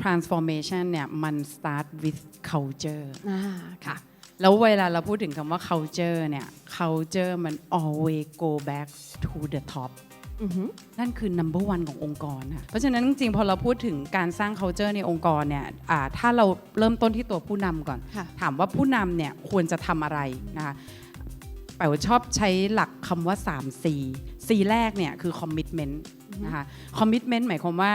transformation เนี่ยมัน start with culture อ่าค่ะ แล้วเวลาเราพูดถึงคำว่า culture เนี่ย culture มัน always go back to the top อือหือ นั่นคือ number one ขององค์กรค่ะ เพราะฉะนั้นจริงๆ พอเราพูดถึงการสร้าง culture ในองค์กรเนี่ยอ่าถ้าเราเริ่มต้นที่ตัวผู้นำก่อน ค่ะ ถามว่าผู้นำเนี่ยควรจะทำอะไรนะคะแปลว่าชอบใช้หลักคำว่า 3 C C แรกเนี่ยคือ commitment นะคะ commitment หมายความว่า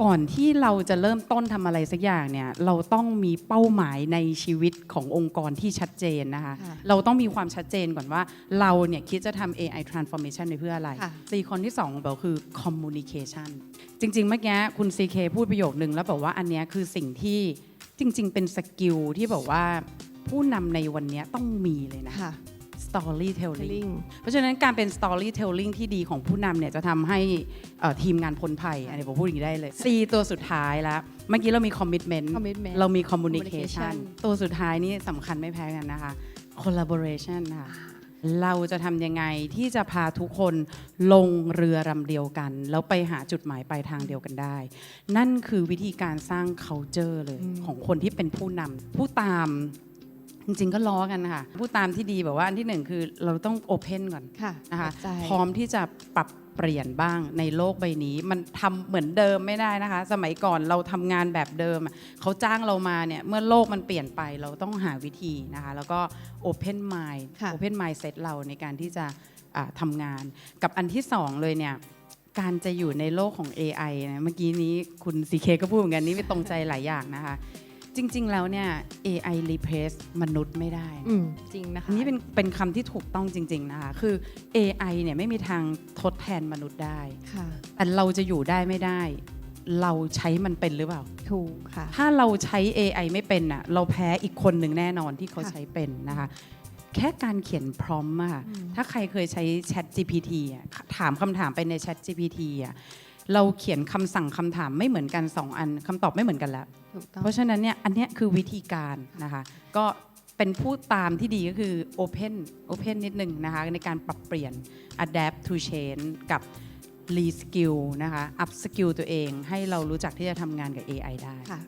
ก่อนที่เราจะเริ่มต้นทำอะไรสักอย่างเนี่ยเราต้องมีเป้าหมายในชีวิตขององค์กรที่ชัดเจนนะคะค่ะเราต้องมีความชัดเจนก่อนว่าเราเนี่ยคิดจะทำ AI transformation ในเพื่ออะไรค่ะซีคนที่2บอกคือ communication จริงๆ เมื่อกี้คุณ CK พูดประโยคนึงแล้วบอกว่าอันเนี้ยคือสิ่งที่จริง ๆ เป็นสกิลที่บอกว่าผู้นำในวันเนี้ยต้องมีเลยนะ ค่ะ storytelling Telling เพราะฉะนั้นการเป็น storytelling ที่ดีของผู้นำเนี่ยจะทำให้เอ่อทีมงานพ้นภัยอันนี้ผมพูดอย่างนี้ได้เลย C ตัวสุดท้ายแล้ว เมื่อกี้เรามี commitment Commitment เรามี Communication communication ตัวสุดท้ายนี่สำคัญไม่แพ้กันนะคะ collaboration ค่ะเราจะทำยังไงที่จะพาทุกคนลงเรือลำเดียวกัน แล้วไปหาจุดหมายปลายทางเดียวกันได้ นั่นคือวิธีการสร้าง culture เลยอืมของคนที่เป็นผู้นำผู้ตาม จริงๆก็ล้อกันค่ะผู้ตามที่ดีแบบว่าอันที่หนึ่งคือเราต้องโอเพนก่อนค่ะนะคะเข้าใจ พร้อมที่จะปรับเปลี่ยนบ้างในโลกใบนี้ มันทำเหมือนเดิมไม่ได้นะคะ สมัยก่อนเราทำงานแบบเดิมอะเขาจ้างเรามาเนี่ยเมื่อโลกมันเปลี่ยนไปเราต้องหาวิธีนะคะ แล้วก็ Open Mind ค่ะ Open Mindset เราในการที่จะอ่าทำงาน กับอันที่สองเลยเนี่ย การจะอยู่ในโลกของ AI นะเมื่อกี้นี้คุณ CK ก็พูดเหมือนกันนี่ไม่ตรงใจหลายอย่างนะคะ จริง ๆ แล้วเนี่ย AI replace มนุษย์ไม่ได้ อืมจริงนะคะ อันนี้เป็นเป็นคำที่ถูกต้องจริง ๆ นะคะ คือ AI เนี่ยไม่มีทางทดแทนมนุษย์ได้ ค่ะ แต่เราจะอยู่ได้ไม่ได้ เราใช้มันเป็นหรือเปล่า ถูกค่ะ ถ้าเราใช้ AI ไม่เป็นน่ะเราแพ้อีกคนหนึ่งแน่นอนที่เขาค่ะใช้เป็นนะคะ แค่การเขียนพร้อมอะค่ะอืม ถ้าใครเคยใช้ Chat GPT อะถามคำถามไปใน Chat GPT อะ เราเขียนคำสั่งคำถามไม่เหมือนกัน 2 อันคำตอบไม่เหมือนกันแล้ว ถูกต้องเพราะฉะนั้นเนี่ยอันเนี้ยคือวิธีการนะคะ ก็เป็นผู้ตามที่ดีก็คือ Open Open นิดนึงนะคะ ในการปรับเปลี่ยน Adapt to change กับ Reskill นะคะ Up skill ตัวเอง ให้เรารู้จักที่จะทำงานกับ AI ได้ ค่ะ